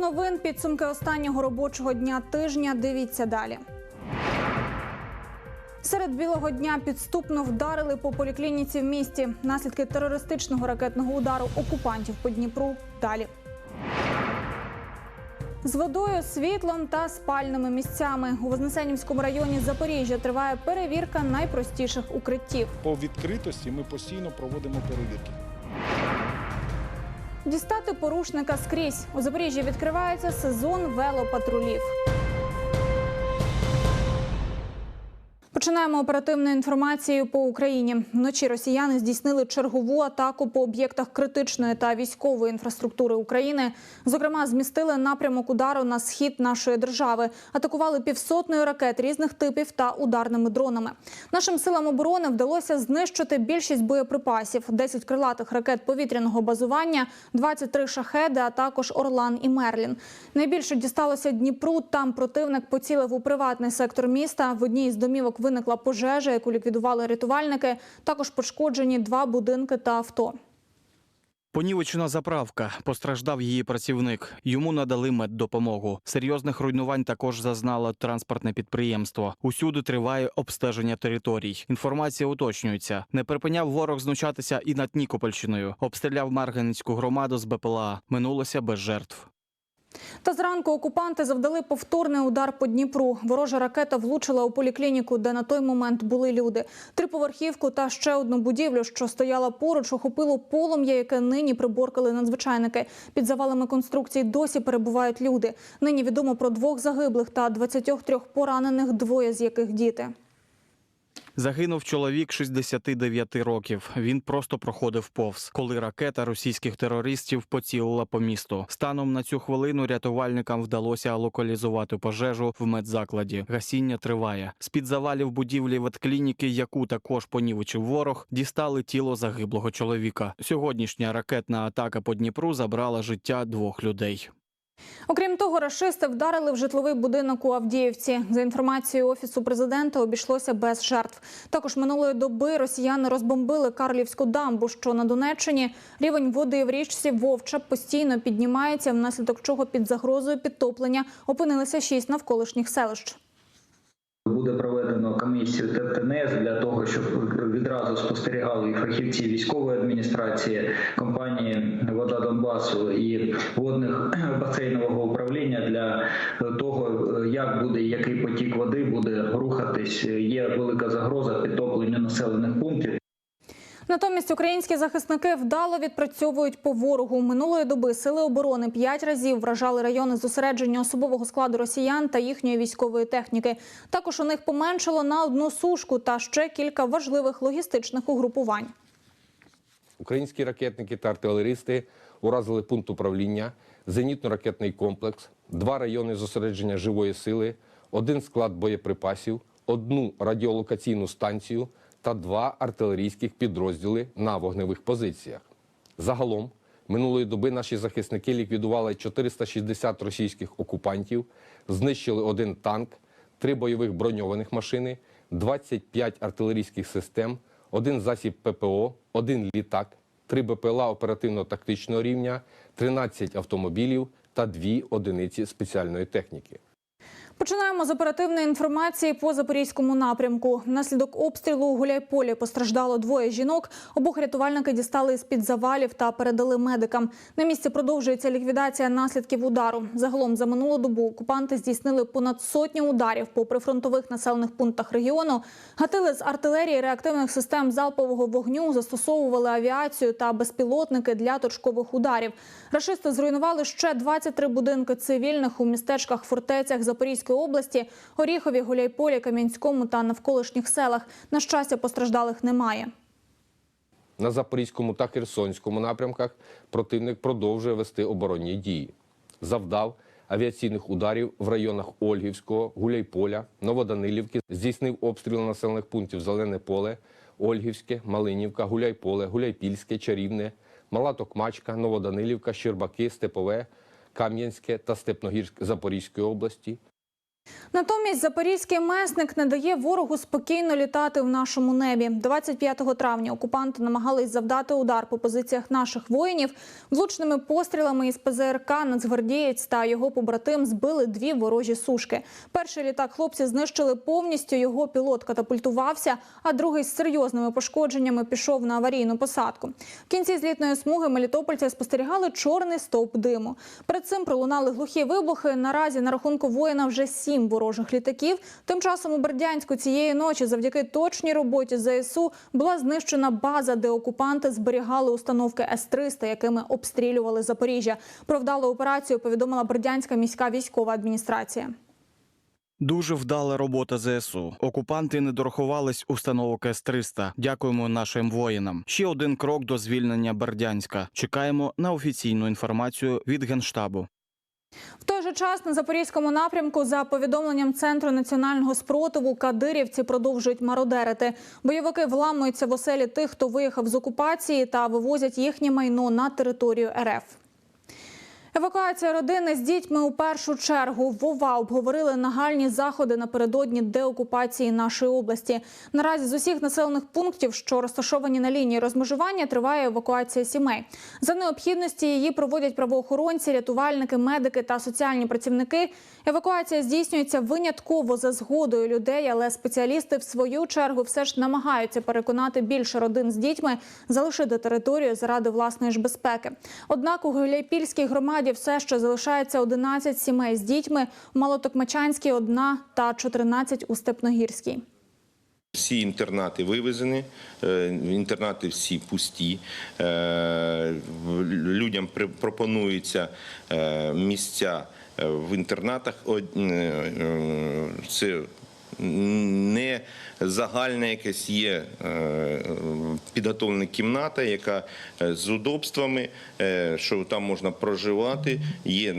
новин підсумки останнього робочого дня тижня. Дивіться далі. Серед білого дня підступно вдарили по поліклініці в місті. Наслідки терористичного ракетного удару окупантів по Дніпру. Далі. З водою, світлом та спальними місцями у Вознесенівському районі Запоріжжя триває перевірка найпростіших укриттів. По відкритості ми постійно проводимо перевірки. Дістати порушника скрізь. У Запоріжжі відкривається сезон велопатрулів. Починаємо оперативною інформацією по Україні. Вночі росіяни здійснили чергову атаку по об'єктах критичної та військової інфраструктури України. Зокрема, змістили напрямок удару на схід нашої держави, атакували півсотнею ракет різних типів та ударними дронами. Нашим силам оборони вдалося знищити більшість боєприпасів: 10 крилатих ракет повітряного базування, 23 шахеди, а також Орлан і Мерлін. Найбільше дісталося Дніпру. Там противник поцілив у приватний сектор міста. В одній із домівок виникла пожежа, яку ліквідували рятувальники. Також пошкоджені два будинки та авто. Понівечена заправка. Постраждав її працівник. Йому надали меддопомогу. Серйозних руйнувань також зазнало транспортне підприємство. Усюди триває обстеження територій. Інформація уточнюється. Не припиняв ворог знущатися і над Нікопольщиною. Обстріляв Марганецьку громаду з БПЛА. Минулося без жертв. Та зранку окупанти завдали повторний удар по Дніпру. Ворожа ракета влучила у поліклініку, де на той момент були люди. Триповерхівку та ще одну будівлю, що стояла поруч, охопило полум'я, яке нині приборкали надзвичайники. Під завалами конструкцій досі перебувають люди. Нині відомо про двох загиблих та 23 поранених, двоє з яких діти. Загинув чоловік 69 років. Він просто проходив повз, коли ракета російських терористів поцілила по місту. Станом на цю хвилину рятувальникам вдалося локалізувати пожежу в медзакладі. Гасіння триває. З під завалів будівлі ветклініки, яку також понівечив ворог, дістали тіло загиблого чоловіка. Сьогоднішня ракетна атака по Дніпру забрала життя двох людей. Окрім того, рашисти вдарили в житловий будинок у Авдіївці. За інформацією офісу президента, обійшлося без жертв. Також минулої доби росіяни розбомбили Карлівську дамбу, що на Донеччині рівень води в річці Вовча постійно піднімається, внаслідок чого під загрозою підтоплення опинилися шість навколишніх селищ. Буде проведено комісію ТТНС для того, щоб відразу спостерігали і фахівці військової адміністрації, компанії Вода Донбасу і водних басейнового управління для того, як буде який потік води буде рухатись. Є велика загроза підтопленню населених пунктів. Натомість українські захисники вдало відпрацьовують по ворогу. Минулої доби сили оборони п'ять разів вражали райони зосередження особового складу росіян та їхньої військової техніки. Також у них поменшало на одну сушку та ще кілька важливих логістичних угрупувань. Українські ракетники та артилеристи уразили пункт управління, зенітно-ракетний комплекс, два райони зосередження живої сили, один склад боєприпасів, одну радіолокаційну станцію та два артилерійських підрозділи на вогневих позиціях. Загалом минулої доби наші захисники ліквідували 460 російських окупантів, знищили один танк, три бойових броньованих машини, 25 артилерійських систем, один засіб ППО, один літак, три БПЛА оперативно-тактичного рівня, 13 автомобілів та дві одиниці спеціальної техніки. Починаємо з оперативної інформації по запорізькому напрямку. Внаслідок обстрілу у Гуляйполі постраждало двоє жінок. Обох рятувальники дістали з під завалів та передали медикам. На місці продовжується ліквідація наслідків удару. Загалом за минулу добу окупанти здійснили понад сотню ударів по прифронтових населених пунктах регіону. Гатили з артилерії реактивних систем залпового вогню, застосовували авіацію та безпілотники для точкових ударів. Рашисти зруйнували ще 23 будинки цивільних у містечках фортецях Запорізької області, Оріхові, Гуляйполі, Кам'янському та навколишніх селах. На щастя, постраждалих немає. На Запорізькому та Херсонському напрямках противник продовжує вести оборонні дії. Завдав авіаційних ударів в районах Ольгівського, Гуляйполя, Новоданилівки, здійснив обстріли населених пунктів Зелене поле, Ольгівське, Малинівка, Гуляйполе, Гуляйпільське, Чарівне, Мала Токмачка, Новоданилівка, Щербаки, Степове, Кам'янське та Степногірськ Запорізької області. Натомість запорізький месник не дає ворогу спокійно літати в нашому небі. 25 травня окупанти намагались завдати удар по позиціях наших воїнів. Влучними пострілами із ПЗРК Нацгвардієць та його побратим збили дві ворожі сушки. Перший літак хлопці знищили повністю. Його пілот катапультувався, а другий з серйозними пошкодженнями пішов на аварійну посадку. В кінці злітної смуги мелітопольці спостерігали чорний стовп диму. Перед цим пролунали глухі вибухи. Наразі на рахунку воїна вже сім ворожих літаків. Тим часом у Бердянську цієї ночі, завдяки точній роботі ЗСУ, була знищена база, де окупанти зберігали установки С-300, якими обстрілювали Запоріжжя. Про вдалу операцію повідомила Бердянська міська військова адміністрація. Дуже вдала робота ЗСУ. Окупанти не дорахувались установок С-300. Дякуємо нашим воїнам. Ще один крок до звільнення Бердянська. Чекаємо на офіційну інформацію від генштабу. В той же час на запорізькому напрямку, за повідомленням центру національного спротиву, кадирівці продовжують мародерити. Бойовики вламуються в оселі тих, хто виїхав з окупації, та вивозять їхнє майно на територію РФ. Евакуація родини з дітьми у першу чергу. В ОВА обговорили нагальні заходи напередодні деокупації нашої області. Наразі з усіх населених пунктів, що розташовані на лінії розмежування, триває евакуація сімей. За необхідності її проводять правоохоронці, рятувальники, медики та соціальні працівники. Евакуація здійснюється винятково за згодою людей, але спеціалісти в свою чергу все ж намагаються переконати більше родин з дітьми залишити територію заради власної ж безпеки. Однак у Гуляйпільській громаді все ще залишається 11 сімей з дітьми, у Малотокмачанській – одна та 14 у Степногірській. Всі інтернати вивезені, е, інтернати всі пусті. Е, Людям пропонуються е, місця в інтернатах. Це не загальне якесь є е, підготовлена кімната, яка е, з удобствами, е, що там можна проживати. Є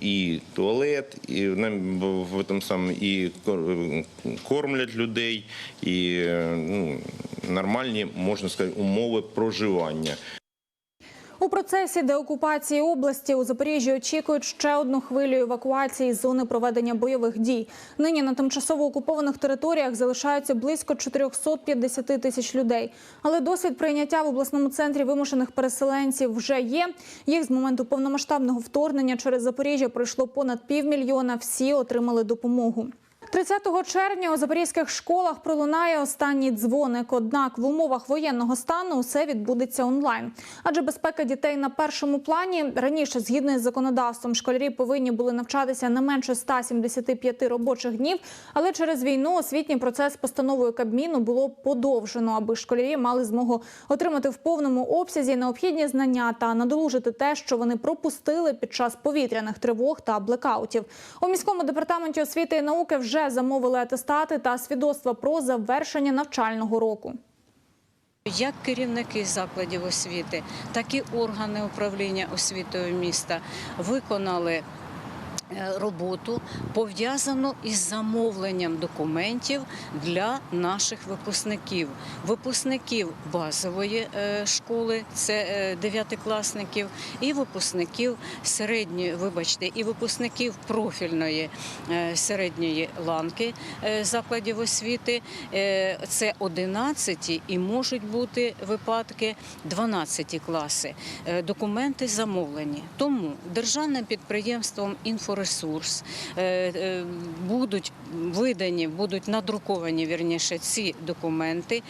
і туалет, і в этом самому і кор- кормлять людей, і ну, нормальні, можна сказати, умови проживання. У процесі деокупації області у Запоріжжі очікують ще одну хвилю евакуації з зони проведення бойових дій. Нині на тимчасово окупованих територіях залишаються близько 450 тисяч людей. Але досвід прийняття в обласному центрі вимушених переселенців вже є. Їх з моменту повномасштабного вторгнення через Запоріжжя пройшло понад півмільйона. Всі отримали допомогу. 30 червня у запорізьких школах пролунає останній дзвоник. Однак в умовах воєнного стану усе відбудеться онлайн. Адже безпека дітей на першому плані раніше, згідно із законодавством, школярі повинні були навчатися не менше 175 робочих днів. Але через війну освітній процес постановою Кабміну було подовжено, аби школярі мали змогу отримати в повному обсязі необхідні знання та надолужити те, що вони пропустили під час повітряних тривог та блекаутів. У міському департаменті освіти і науки вже замовили атестати та свідоцтва про завершення навчального року. Як керівники закладів освіти, так і органи управління освітою міста виконали роботу пов'язану із замовленням документів для наших випускників, випускників базової е, школи, це е, дев'ятикласників, і випускників середньої, вибачте, і випускників профільної е, середньої ланки е, закладів освіти. Е, Це 11 і можуть бути випадки 12 класи. Е, Документи замовлені. Тому державним підприємством «Інфоресурс» е, е, будуть видані, будуть надруковані вірніше ці документи.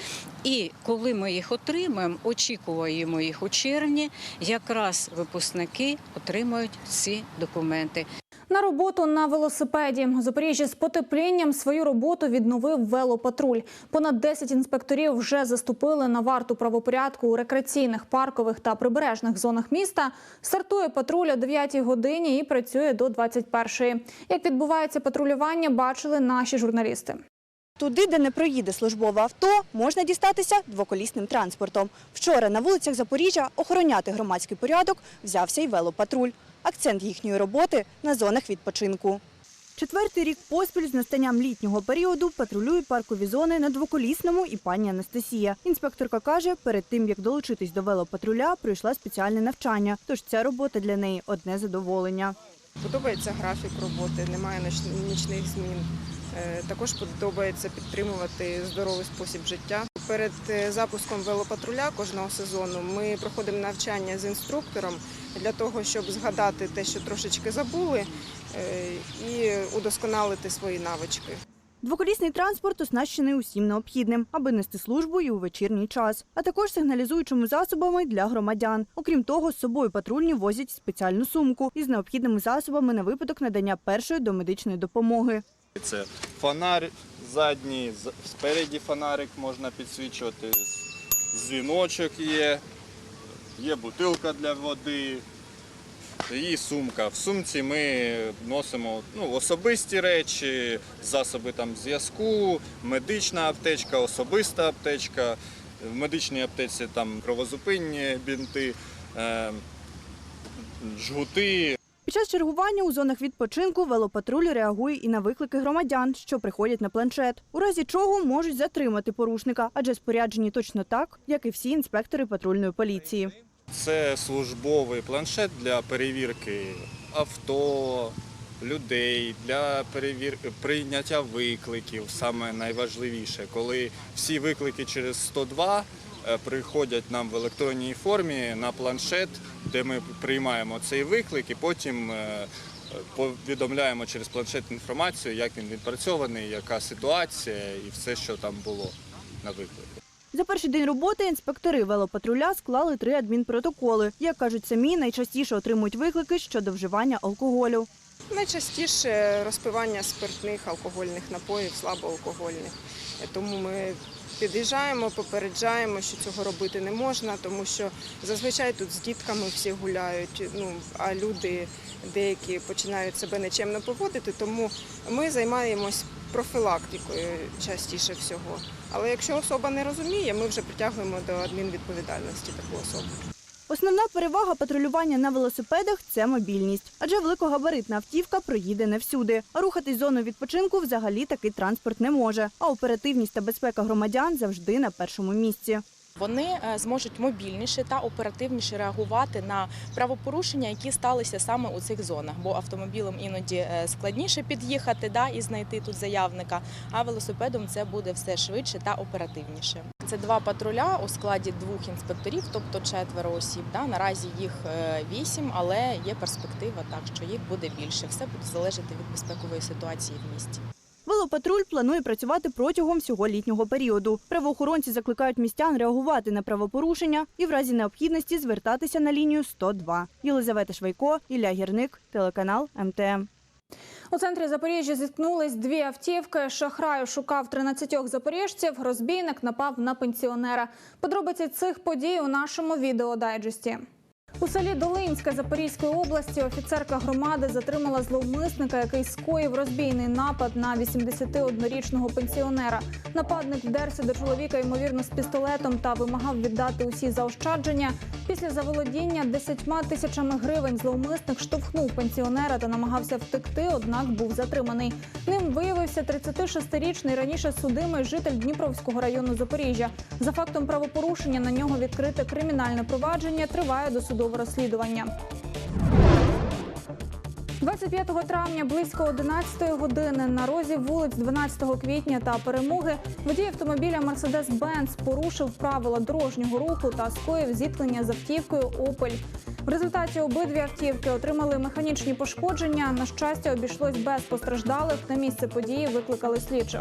І коли ми їх отримаємо, очікуємо їх у червні, якраз випускники отримають ці документи. На роботу на велосипеді у Запоріжжі з потеплінням свою роботу відновив велопатруль. Понад 10 інспекторів вже заступили на варту правопорядку у рекреаційних, паркових та прибережних зонах міста. Стартує патруль о 9 годині і працює до 21-ї. Як відбувається патрулювання, бачили наші журналісти. Туди, де не проїде службове авто, можна дістатися двоколісним транспортом. Вчора на вулицях Запоріжжя охороняти громадський порядок взявся й велопатруль. Акцент їхньої роботи на зонах відпочинку. Четвертий рік поспіль з настанням літнього періоду патрулює паркові зони на двоколісному і пані Анастасія. Інспекторка каже, перед тим як долучитись до велопатруля, пройшла спеціальне навчання. Тож ця робота для неї одне задоволення. Подобається графік роботи, немає нічних змін. Е, Також подобається підтримувати здоровий спосіб життя. Перед е, запуском велопатруля кожного сезону ми проходимо навчання з інструктором для того, щоб згадати те, що трошечки забули, е, і удосконалити свої навички. Двоколісний транспорт оснащений усім необхідним, аби нести службу і у вечірній час, а також сигналізуючими засобами для громадян. Окрім того, з собою патрульні возять спеціальну сумку із необхідними засобами на випадок надання першої домедичної допомоги. Це фонарь задній, спереді фонарик можна підсвічувати, дзвіночок є, є бутилка для води і сумка. В сумці ми носимо ну, особисті речі, засоби там зв'язку, медична аптечка, особиста аптечка. В медичній аптеці там кровозупинні бінти, е, жгути, Під час чергування у зонах відпочинку велопатруль реагує і на виклики громадян, що приходять на планшет. У разі чого можуть затримати порушника, адже споряджені точно так, як і всі інспектори патрульної поліції. Це службовий планшет для перевірки авто, людей, для перевірки прийняття викликів. Саме найважливіше, коли всі виклики через 102 е, приходять нам в електронній формі на планшет, де ми приймаємо цей виклик і потім е, повідомляємо через планшет інформацію, як він відпрацьований, яка ситуація і все, що там було на виклику. За перший день роботи інспектори велопатруля склали три адмінпротоколи. Як кажуть самі, найчастіше отримують виклики щодо вживання алкоголю. Найчастіше розпивання спиртних алкогольних напоїв, слабоалкогольних. Е, Тому ми під'їжджаємо, попереджаємо, що цього робити не можна, тому що зазвичай тут з дітками всі гуляють. Ну а люди деякі починають себе нечемно поводити. Тому ми займаємось профілактикою частіше всього. Але якщо особа не розуміє, ми вже притягуємо до адмінвідповідальності таку особу. Основна перевага патрулювання на велосипедах це мобільність, адже великогабаритна автівка проїде не всюди. А рухатись зону відпочинку взагалі такий транспорт не може. А оперативність та безпека громадян завжди на першому місці. Вони е, зможуть мобільніше та оперативніше реагувати на правопорушення, які сталися саме у цих зонах. Бо автомобілем іноді е, складніше під'їхати да, і знайти тут заявника, а велосипедом це буде все швидше та оперативніше. Це два патруля у складі двох інспекторів, тобто четверо осіб. Да. Наразі їх е, вісім, але є перспектива, так що їх буде більше. Все буде залежати від безпекової ситуації в місті. Велопатруль планує працювати протягом всього літнього періоду. Правоохоронці закликають містян реагувати на правопорушення і в разі необхідності звертатися на лінію 102. Єлизавета Швайко, Ілля Гірник, телеканал МТМ. У центрі Запоріжжя зіткнулись дві автівки. Шахрай шукав 13 запоріжців. Розбійник напав на пенсіонера. Подробиці цих подій у нашому відеодайджесті. У селі Долинське Запорізької області офіцерка громади затримала зловмисника, який скоїв розбійний напад на 81-річного пенсіонера. Нападник вдерся до чоловіка, ймовірно, з пістолетом та вимагав віддати усі заощадження. Після заволодіння 10 тисячами гривень зловмисник штовхнув пенсіонера та намагався втекти, однак був затриманий. Ним виявився 36-річний раніше судимий житель Дніпровського району Запоріжжя. За фактом правопорушення на нього відкрите кримінальне провадження. Триває досудове розслідування. 25 травня близько 11 години на розі вулиць 12 квітня та перемоги водій автомобіля Mercedes-Benz порушив правила дорожнього руху та скоїв зіткнення з автівкою Опель. В результаті обидві автівки отримали механічні пошкодження. На щастя, обійшлось без постраждалих. На місце події викликали слідчих.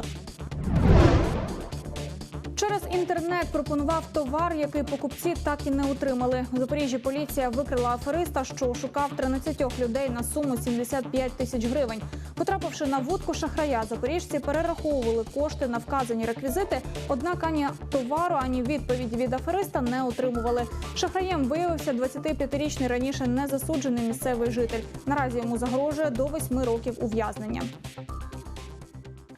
Через інтернет пропонував товар, який покупці так і не отримали. У Запоріжжі поліція викрила афериста, що шукав 13 людей на суму 75 тисяч гривень. Потрапивши на вудку шахрая, запоріжці перераховували кошти на вказані реквізити. Однак ані товару, ані відповіді від афериста не отримували. Шахраєм виявився 25-річний раніше незасуджений місцевий житель. Наразі йому загрожує до 8 років ув'язнення.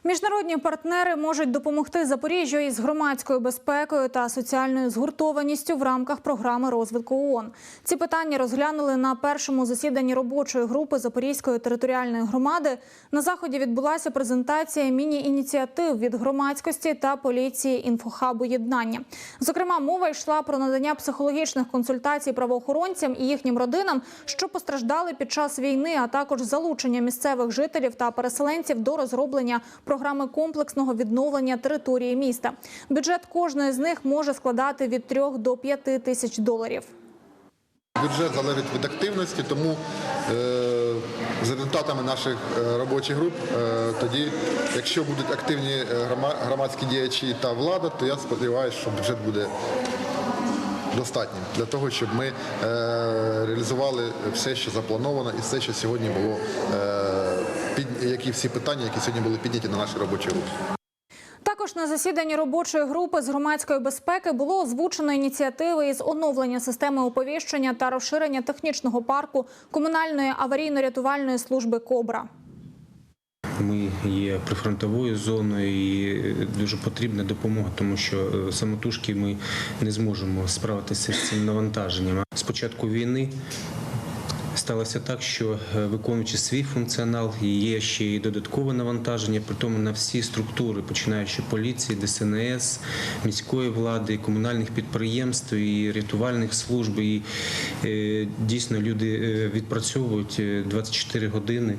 Міжнародні партнери можуть допомогти Запоріжжю із громадською безпекою та соціальною згуртованістю в рамках програми розвитку ООН. Ці питання розглянули на першому засіданні робочої групи Запорізької територіальної громади. На заході відбулася презентація міні-ініціатив від громадськості та поліції інфохабу єднання. Зокрема, мова йшла про надання психологічних консультацій правоохоронцям і їхнім родинам, що постраждали під час війни, а також залучення місцевих жителів та переселенців до розроблення програми комплексного відновлення території міста. Бюджет кожної з них може складати від 3 до 5 тисяч доларів. Бюджет залежить від активності, тому е, за результатами наших е, робочих груп, е, тоді, якщо будуть активні громадські діячі та влада, то я сподіваюся, що бюджет буде достатнім для того, щоб ми реалізували все, що заплановано, і все, що сьогодні було, які всі питання, які сьогодні були підняті на нашій робочій групі. Також на засіданні робочої групи з громадської безпеки було озвучено ініціативи із оновлення системи оповіщення та розширення технічного парку комунальної аварійно-рятувальної служби Кобра. Ми є прифронтовою зоною і дуже потрібна допомога, тому що е, самотужки ми не зможемо справитися з цим навантаженням. З початку війни сталося так, що е, виконуючи свій функціонал, є ще й додаткове навантаження, при тому на всі структури, починаючи поліції, ДСНС, міської влади, комунальних підприємств і рятувальних служб. І е, дійсно люди е, відпрацьовують е, 24 години.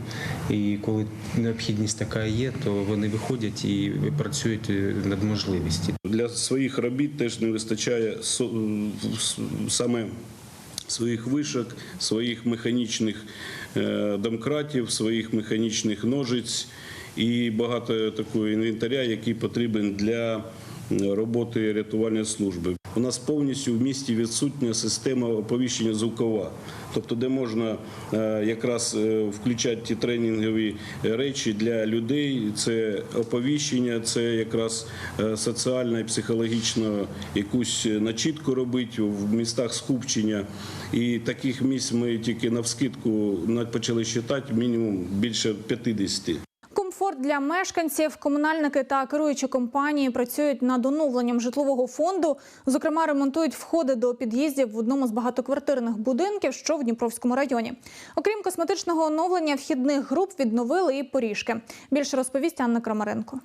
І коли необхідність така є, то вони виходять і працюють над можливістю. Для своїх робіт теж не вистачає саме своїх вишок, своїх механічних е, домкратів, своїх механічних ножиць і багато такого інвентаря, який потрібен для е, роботи рятувальної служби. У нас повністю в місті відсутня система оповіщення звукова, тобто де можна е, якраз е, включати ті тренінгові речі для людей. Це оповіщення, це якраз е, соціально і психологічно якусь начітку робити в містах скупчення. І таких місць ми тільки навскидку почали вважати мінімум більше 50. Комфорт для мешканців, комунальники та керуючі компанії працюють над оновленням житлового фонду. Зокрема, ремонтують входи до під'їздів в одному з багатоквартирних будинків, що в Дніпровському районі. Окрім косметичного оновлення вхідних груп, відновили і поріжки. Більше розповість Анна Крамаренко.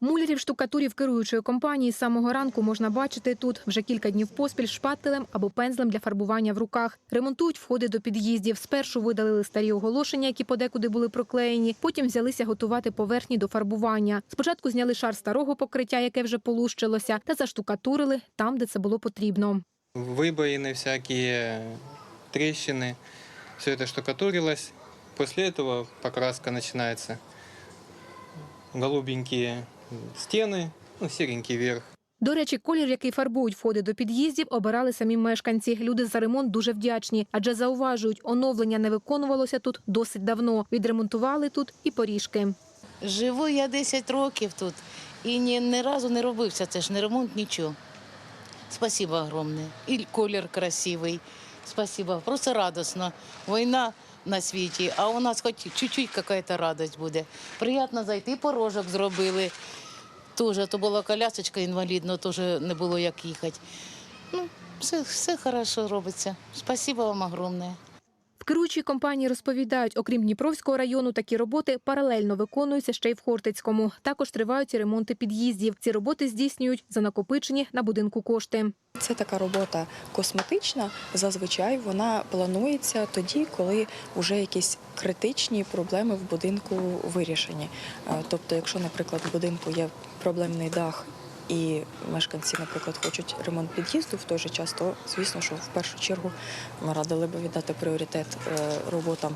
Мулярів штукатурів керуючої компанії з самого ранку можна бачити тут вже кілька днів поспіль шпателем або пензлем для фарбування в руках. Ремонтують входи до під'їздів. Спершу видалили старі оголошення, які подекуди були проклеєні. Потім взялися готувати поверхні до фарбування. Спочатку зняли шар старого покриття, яке вже полущилося, та заштукатурили там, де це було потрібно. Выбоины всякие, трещины. Все это штукатурилось. После этого покраска начинается. Голубенькие стены, ну, серенький верх. До речі, колір, який фарбують входи до під'їздів, обирали самі мешканці. Люди за ремонт дуже вдячні, адже зауважують, оновлення не виконувалося тут досить давно. Відремонтували тут і поріжки. Живу я 10 років тут і ні, ні разу не робився. Це ж не ремонт, нічого. Спасибо огромне. І колір красивий. Спасибо. Просто радостно. Війна на світі, а у нас хоч чуть-чуть якась радость буде. Приємно зайти, порожок зробили. Тоже то була колясочка інвалідна, теж не було як їхати. Ну, все, все хорошо робиться. Спасибо вам огромне. В керуючій компанії розповідають, окрім Дніпровського району, такі роботи паралельно виконуються ще й в Хортицькому. Також тривають ремонти під'їздів. Ці роботи здійснюють за накопичені на будинку кошти. Це така робота косметична. Зазвичай вона планується тоді, коли вже якісь критичні проблеми в будинку вирішені. Е, Тобто, якщо, наприклад, в будинку є проблемний дах. І мешканці, наприклад, хочуть ремонт під'їзду в той же час, то звісно, що в першу чергу ми радили би віддати пріоритет е, роботам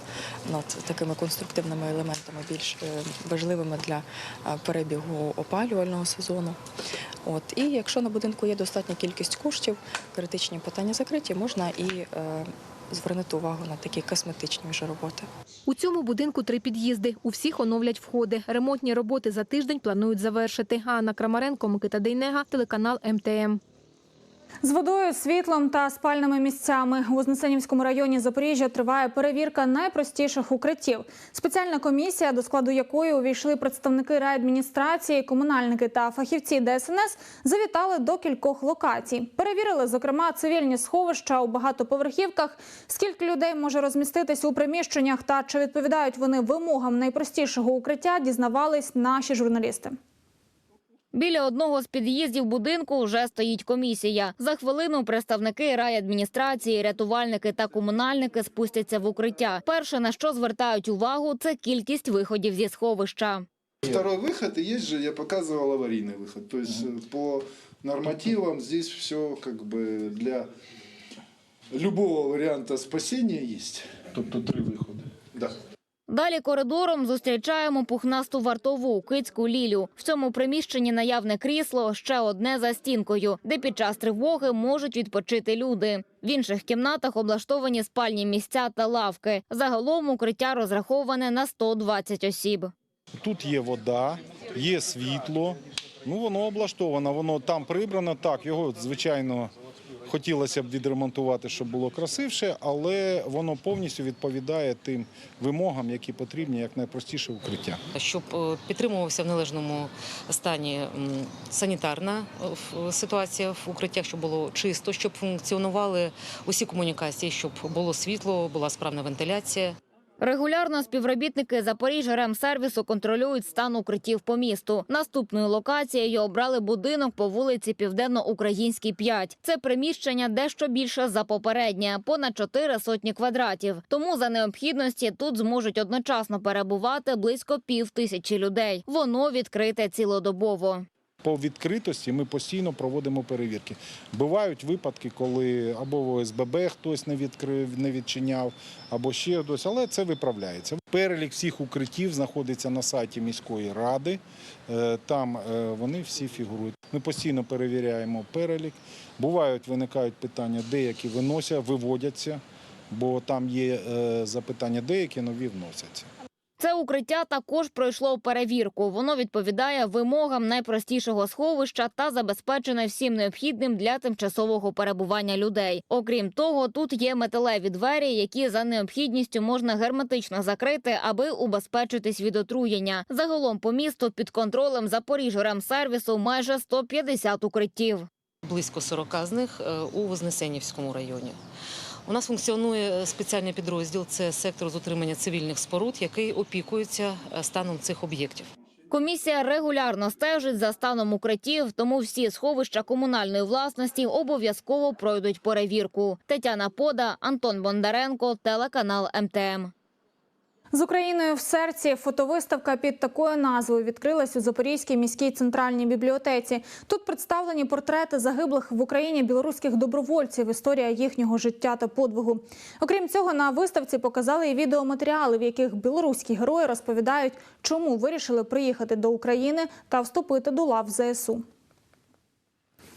над такими конструктивними елементами, більш е, важливими для е, перебігу опалювального сезону. От і якщо на будинку є достатня кількість коштів, критичні питання закриті, можна і звернути увагу на такі косметичні вже роботи. У цьому будинку три під'їзди. У всіх оновлять входи. Ремонтні роботи за тиждень планують завершити. Анна Крамаренко, Микита Дейнега, телеканал МТМ. З водою, світлом та спальними місцями у Вознесенівському районі Запоріжжя триває перевірка найпростіших укриттів. Спеціальна комісія, до складу якої увійшли представники райадміністрації, комунальники та фахівці ДСНС, завітали до кількох локацій. Перевірили, зокрема, цивільні сховища у багатоповерхівках, скільки людей може розміститись у приміщеннях та чи відповідають вони вимогам найпростішого укриття, дізнавались наші журналісти. Біля одного з під'їздів будинку вже стоїть комісія. За хвилину представники райадміністрації, рятувальники та комунальники спустяться в укриття. Перше, на що звертають увагу, це кількість виходів зі сховища. Второй выход, и есть же, я показывал аварийный выход. То есть э, по нормативам здесь все как бы для любого варианта спасения есть. Тобто три виходи. Да. Далі коридором зустрічаємо пухнасту вартову кицьку Лілю. В цьому приміщенні наявне крісло, ще одне за стінкою, де під час тривоги можуть відпочити люди. В інших кімнатах облаштовані спальні місця та лавки. Загалом укриття розраховане на 120 осіб. Тут є вода, є світло. Ну воно облаштовано, воно там прибрано. Так, його звичайно хотілося б відремонтувати, щоб було красивше, але воно повністю відповідає тим вимогам, які потрібні як найпростіше укриття. щоб е, підтримувався в належному стані санітарна е, ситуація в укриттях, щоб було чисто, щоб функціонували усі комунікації, щоб було світло, була справна вентиляція. Регулярно співробітники Запоріжжя ремсервісу контролюють стан укриттів по місту. Наступною локацією обрали будинок по вулиці Південно-Українській 5. Це приміщення дещо більше за попереднє, понад чотири сотні квадратів. Тому за необхідності тут зможуть одночасно перебувати близько пів тисячі людей. Воно відкрите цілодобово. По відкритості ми постійно проводимо перевірки. Бувають випадки, коли або в ОСББ хтось не відкрив, не відчиняв, або ще хтось, але це виправляється. Перелік всіх укриттів знаходиться на сайті міської ради. Е, Там е, вони всі фігурують. Ми постійно перевіряємо перелік. Бувають, виникають питання, деякі виносять, виводяться, бо там є е, запитання, деякі нові вносяться. Це укриття також пройшло перевірку. Воно відповідає вимогам найпростішого сховища та забезпечене всім необхідним для тимчасового перебування людей. Окрім того, тут є металеві двері, які за необхідністю можна герметично закрити, аби убезпечитись від отруєння. Загалом по місту під контролем Запоріжжя-Ремсервісу майже 150 укриттів. Близько 40 з них е, у Вознесенівському районі. У нас функціонує спеціальний підрозділ це сектор з утримання цивільних споруд, який опікується е, станом цих об'єктів. Комісія регулярно стежить за станом укриттів, тому всі сховища комунальної власності обов'язково пройдуть перевірку. Тетяна Пода, Антон Бондаренко, телеканал МТМ. З Україною в серці фотовиставка під такою назвою відкрилась у Запорізькій міській центральній бібліотеці. Тут представлені портрети загиблих в Україні білоруських добровольців, історія їхнього життя та подвигу. Окрім цього, на виставці показали і відеоматеріали, в яких білоруські герої розповідають, чому вирішили приїхати до України та вступити до лав ЗСУ.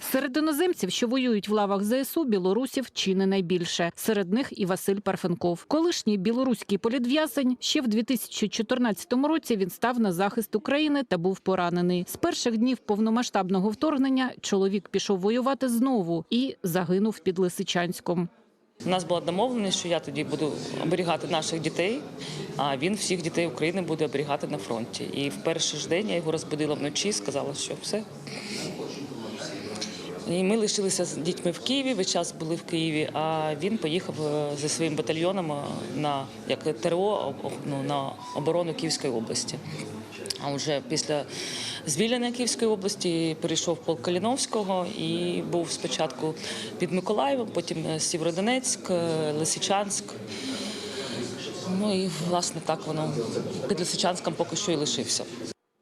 Серед іноземців, що воюють в лавах ЗСУ, білорусів чи не найбільше. Серед них і Василь Парфенков. Колишній білоруський політв'язень ще в 2014 році він став на захист України та був поранений. З перших днів повномасштабного вторгнення чоловік пішов воювати знову і загинув під Лисичанськом. У нас була домовленість, що я тоді буду оберігати наших дітей, а він всіх дітей України буде оберігати на фронті. І в перший ж день я його розбудила вночі, сказала, що все. І ми лишилися з дітьми в Києві, весь час були в Києві, а він поїхав е, зі своїм батальйоном е, на як ТРО ну, на оборону Київської області. А вже після звільнення Київської області перейшов полк Каліновського і був спочатку під Миколаєвом, потім е, Сєвєродонецьк, е, Лисичанськ. Ну і власне так воно під Лисичанськом поки що і лишився.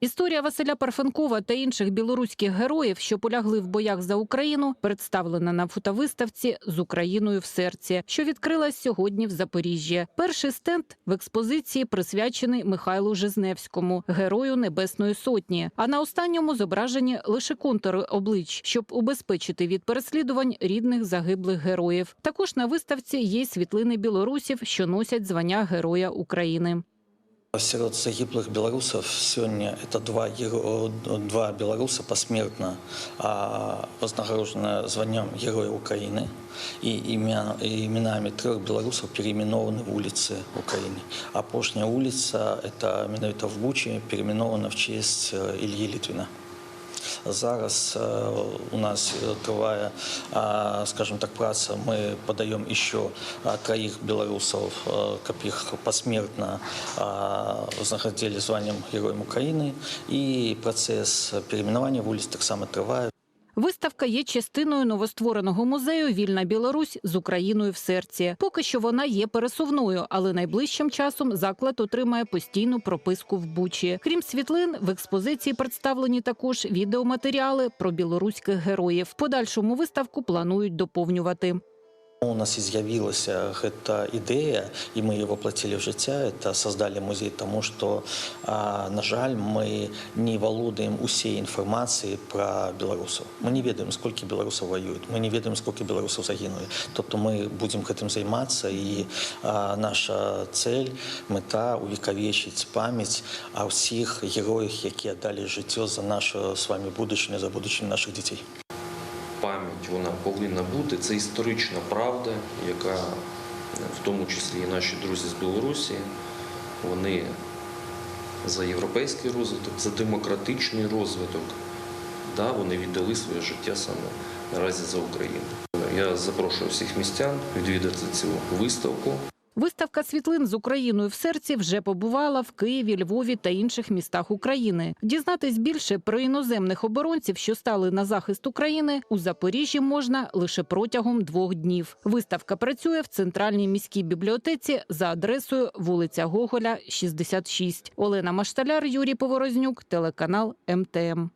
Історія Василя Парфенкова та інших білоруських героїв, що полягли в боях за Україну, представлена на фотовиставці з Україною в серці, що відкрилась сьогодні в Запоріжжі. Перший стенд в експозиції присвячений Михайлу Жизневському, герою Небесної Сотні. А на останньому зображені лише контури облич, щоб убезпечити від переслідувань рідних загиблих героїв. Також на виставці є світлини білорусів, що носять звання Героя України. Сярод загиблых беларусаў сёння это два, геро- два беларуса посмертно а, вознаграждены званням Героя Украины и имя, и именами трех белорусов переименованы в улицы Украины. А Апошняя улица, это менавіта в Бучі, переименована в честь э, Ильи Литвина. Зараз е, у нас е, триває, а, скажімо так, праця. Ми подаємо ще троїх білорусів, е, яких посмертно знаходили званням Героям України. І процес перейменування вулиць так само триває. Виставка є частиною новоствореного музею Вільна Білорусь з Україною в серці. Поки що вона є пересувною, але найближчим часом заклад отримає постійну прописку в Бучі. Крім світлин, в експозиції представлені також відеоматеріали про білоруських героїв. Подальшому виставку планують доповнювати. У нас і з'явилася гэта ідэя, і мы его воплотили в жыцця. Это создали музей, тому што, а, на жаль, мы не валодаем усей інфармацыі пра беларусаў. Мы не ведаем, сколькі беларусаў воюють, мы не ведаем, сколькі беларусаў загінули. Тобто мы будзем гэтым займацца і а, наша цель, мета увекавечыць памяць о ўсіх героях, які аддалі жыццё за нашу з вами будучыню, за будучыню наших дзяцей. пам'ять вона повинна бути. Це історична правда, яка в тому числі і наші друзі з Білорусі, вони за європейський розвиток, за демократичний розвиток. Да, вони віддали своє життя саме наразі за Україну. Я запрошую всіх містян відвідати цю виставку. Виставка світлин з Україною в серці вже побувала в Києві, Львові та інших містах України. Дізнатись більше про іноземних оборонців, що стали на захист України, у Запоріжжі можна лише протягом двох днів. Виставка працює в центральній міській бібліотеці за адресою вулиця Гоголя, 66. Олена Машталяр, Юрій Поворознюк, телеканал МТМ.